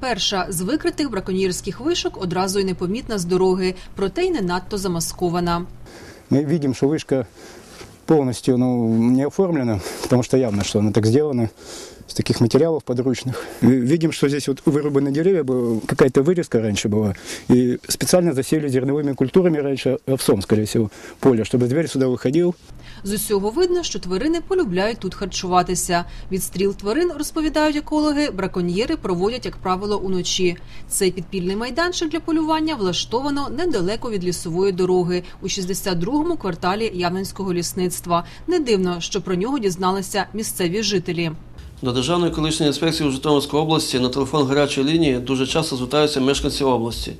Перша з викритих браконьєрських вишок одразу й непомітна з дороги, проте й не надто замаскована. Ми бачимо, що вишка повністю ну, не оформлена, тому що явно, що вона так сделана, из таких материалов подручных. И Видим, что здесь вот вырубаны деревья, было- какая-то вырезка раньше была, и специально засели зерновыми культурами раньше, овсом, скорее всего, поле, чтобы зверь сюда выходил. З усього видно, що тварини полюбляють тут харчуватися. Відстріл тварин, розповідають екологи, браконьєри проводять, як правило, уночі. Цей підпільний майданчик для полювання влаштовано недалеко від лісової дороги у 62-му кварталі Явненського лісництва. Не дивно, що про нього дізналися місцеві жителі. До Державної екологічної інспекції у Житомирській області на телефон гарячої лінії дуже часто звертаються мешканці області.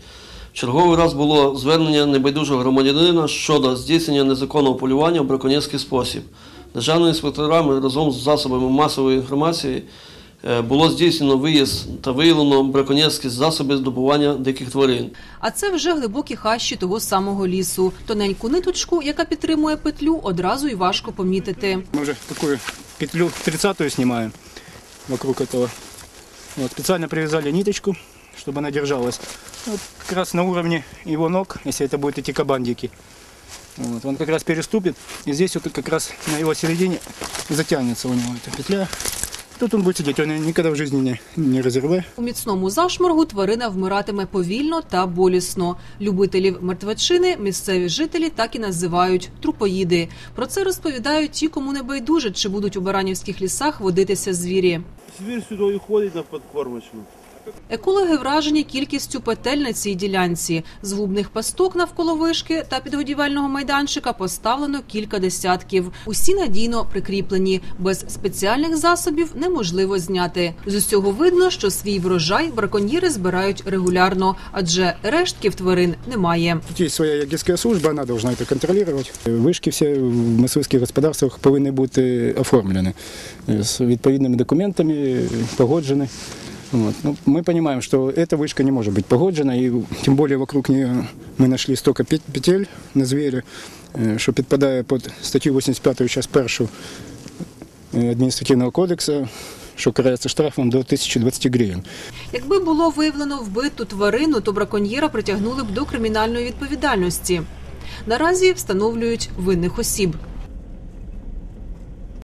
В черговий раз було звернення небайдужого громадянина щодо здійснення незаконного полювання в браконьєрський спосіб. Державними інспекторами разом з засобами масової інформації е, було здійснено виїзд та виявлено браконьєрські засоби здобування диких тварин. А це вже глибокі хащі того самого лісу. Тоненьку ниточку, яка підтримує петлю, одразу й важко помітити. Мы уже такую петлю 30-ю снимаем вокруг этого. Вот, специально привязали ниточку, чтобы она держалась. Вот, как раз на уровне его ног, если это будет идти кабандики. Вот, он как раз переступит, и здесь вот как раз на его середине затянется у него эта петля. Тут он буде сидіти, він ніколи в жизни не, не розірве. У міцному зашморгу тварина вмиратиме повільно та болісно. Любителів мертвечини місцеві жителі так і називають трупоїди. Про це розповідають ті, кому не байдуже, чи будуть у баранівських лісах водитися звірі. Звір сюди ходить на подкормочну. Екологи вражені кількістю петель на цій ділянці. Згубних пасток навколо вишки та підгодівельного майданчика поставлено кілька десятків. Усі надійно прикріплені. Без спеціальних засобів неможливо зняти. З усього видно, що свій врожай браконьєри збирають регулярно, адже рештків тварин немає. Тут є своя ягідська служба, вона повинна це контролювати. Вишки всі в мисливських господарствах повинні бути оформлені з відповідними документами, погоджені. Вот. Ну, мы понимаем, что эта вышка не может быть погоджена, и тем более вокруг нее мы нашли столько пет- петель на зверя, э, что підпадає під статтю 85 час першу е, адміністративного кодексу, що карається штрафом до 1020 гривень. Якби було виявлено вбиту тварину, то браконьєра притягнули б до кримінальної відповідальності. Наразі встановлюють винних осіб.